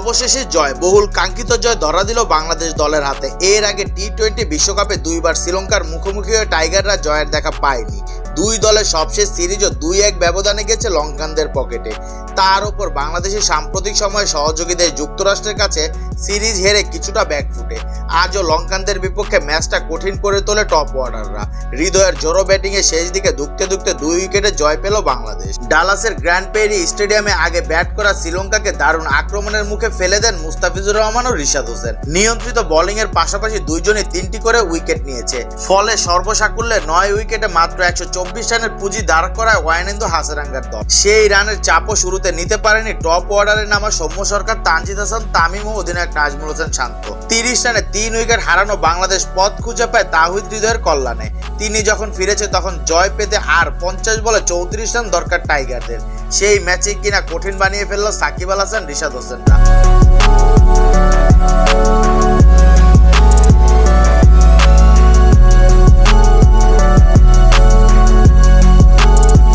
অবশেষে জয়, বহুল কাঙ্ক্ষিত জয় ধরা দিল বাংলাদেশ দলের হাতে। এর আগে টি টোয়েন্টি বিশ্বকাপে দুইবার শ্রীলঙ্কার মুখোমুখি হয়ে টাইগাররা জয়ের দেখা পায়নি। দুই দলের সবশেষ সিরিজও দুই এক ব্যবধানে গেছে লঙ্কানদের পকেটে। তার উপর বাংলাদেশের সাম্প্রতিক সময়ে সহযোগীদের যুক্তরাষ্ট্রের কাছে সিরিজ হেরে কিছুটা ব্যাকফুটে আজও লঙ্কানদের বিপক্ষে ম্যাচটা কঠিন করে তোলে টপ অর্ডাররা হৃদয়ের জোরো ব্যাটিংয়ে শেষ দিকে ধুকতে ধুকতে দুই উইকেটে জয় পেল বাংলাদেশ। ডালাসের গ্র্যান্ড পেরি স্টেডিয়ামে আগে ব্যাট করা শ্রীলঙ্কাকে দারুণ আক্রমণের মুখে ফেলে দেন মুস্তাফিজুর রহমান ও রিশাদ হোসেন। নিয়ন্ত্রিত বোলিং এর পাশাপাশি দুইজনে তিনটি করে উইকেট নিয়েছে। ফলে সর্বসাকুল্যে নয় উইকেটে মাত্র একশো চব্বিশ রানের পুঁজি দাঁড় করায় ওয়াইনেন্দু হাসারাঙ্গার দল। সেই রানের চাপও শুরুতে নিতে পারেনি টপ অর্ডারে নামা সৌম্য সরকার, তানজিদ হাসান, তামিম ও অধিনায়ক নাজমুল হোসেন শান্ত। তিরিশ রানে তিন উইকেট হারানো বাংলাদেশ পথ খুঁজে পায় তাহিদ হৃদয়ের কল্যাণে। তিনি যখন ফিরেছে তখন জয় পেতে আর পঞ্চাশ বলে চৌত্রিশ রান দরকার টাইগারদের। সেই ম্যাচে কিনা কঠিন বানিয়ে ফেলল সাকিব আল হাসান, রিশাদ হোসেনরা।